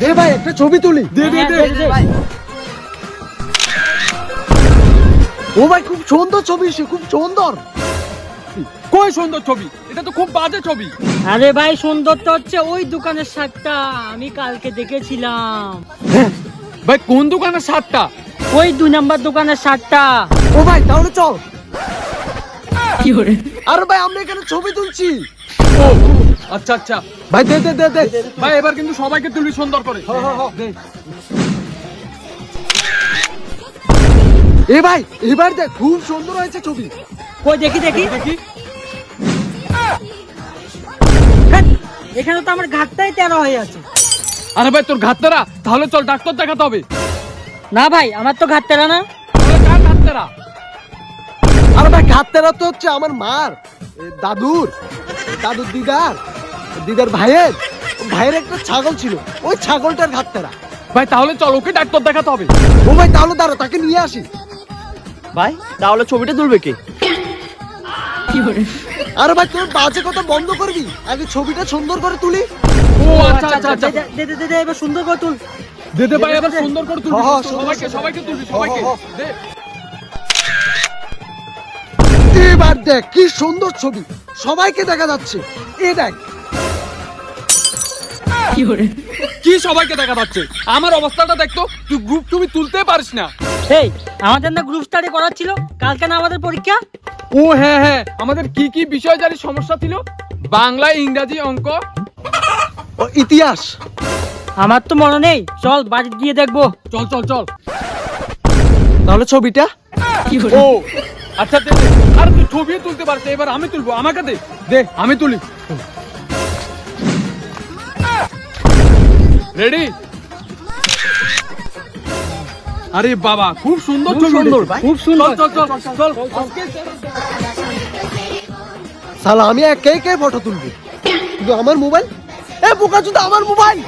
দে ভাই একটা ছবি তুলি। দে দে হ্যাঁ, দে। ও ভাই খুব সুন্দর ছবি সে খুব সুন্দর। কই সুন্দর ছবি? এটা তো খুব বাজে ছবি। আরে ভাই সুন্দরটা হচ্ছে ওই দোকানের শার্টটা আমি কালকে দেখেছিলাম। ভাই কোন দোকানের শার্টটা? ওই দুই নাম্বার দোকানের শার্টটা। ও ভাই তাহলে চল। কি আরে ভাই আমরা এখানে ছবি তুলছি। ও আচ্ছা আচ্ছা। ভাই দে দে দে দে। ভাই এবার কিন্তু সবাইকে তুলবি সুন্দর করে। এ ভাই এবার দেখ খুব সুন্দর হয়েছে ছবি। কই দেখি দেখি। দেখি। এখানে তো আমার ঘাটটাই তেরো হয়ে আছে। আরে ভাই তোর ঘাটতারা? তাহলে চল ডাক্তার দেখাতে হবে। না ভাই আমার তো ঘাট তেরা না কার ঘাটতারা? আরে ভাই ঘাটতেরা তো হচ্ছে আমার মার দাদুর দাদুর দিদার। দিদার ভাইয়ের? ভাইয়ের একটা ছাগল ছিল। ওই ছাগলটার ঘাটতেরা। ভাই তাহলে চল ওকে ডাক্তার দেখাতে হবে। ও ভাই তাহলে দাঁড়া তাকে নিয়ে আসি। ভাই তাহলে ছবিটা তুলবে কে? আরে ভাই তোর বাজে কথা বন্ধ করবি? আগে ছবিটা সুন্দর করে তুলি। ও আচ্ছা আচ্ছা আচ্ছা। দে, দে, দে, দে, দে, এবার সুন্দর করে তুল। দে দে ভাই এবার সুন্দর করে তুলবি। হ্যাঁ, হ্যাঁ, সবাইকে সবাইকে তুলবি সবাইকে। হ্যাঁ, দে। এবার দেখ কি সুন্দর ছবি। সবাইকে দেখা যাচ্ছে। এ দেখ কি সবাইকে দেখা যাচ্ছে আমার অবস্থাটা দেখতো তুই গ্রুপ ছবি তুলতে পারিস না। এই আমাদের না গ্রুপ স্টাডি করার ছিল কালকে না আমাদের পরীক্ষা? ও হ্যাঁ হ্যাঁ আমাদের কি কি বিষয় জানি সমস্যা ছিল? বাংলা ইংরাজি অঙ্ক। ও ইতিহাস। আমার তো মনে নেই চল বাড়ি গিয়ে দেখব। চল চল চল। তাহলে ছবিটা? ও আচ্ছা দে দে। আর তুই ছবি তুলতে পারছিস এবার আমি তুলবো আমাকে দে। দে আমি তুলি। রেডি আরে বাবা খুব সুন্দর খুব সুন্দর খুব সুন্দর। চল চল চল সালা আমি কে কে ফটো তুলবি? কিন্তু আমার মোবাইল এ বোকা তুই আমার মোবাইল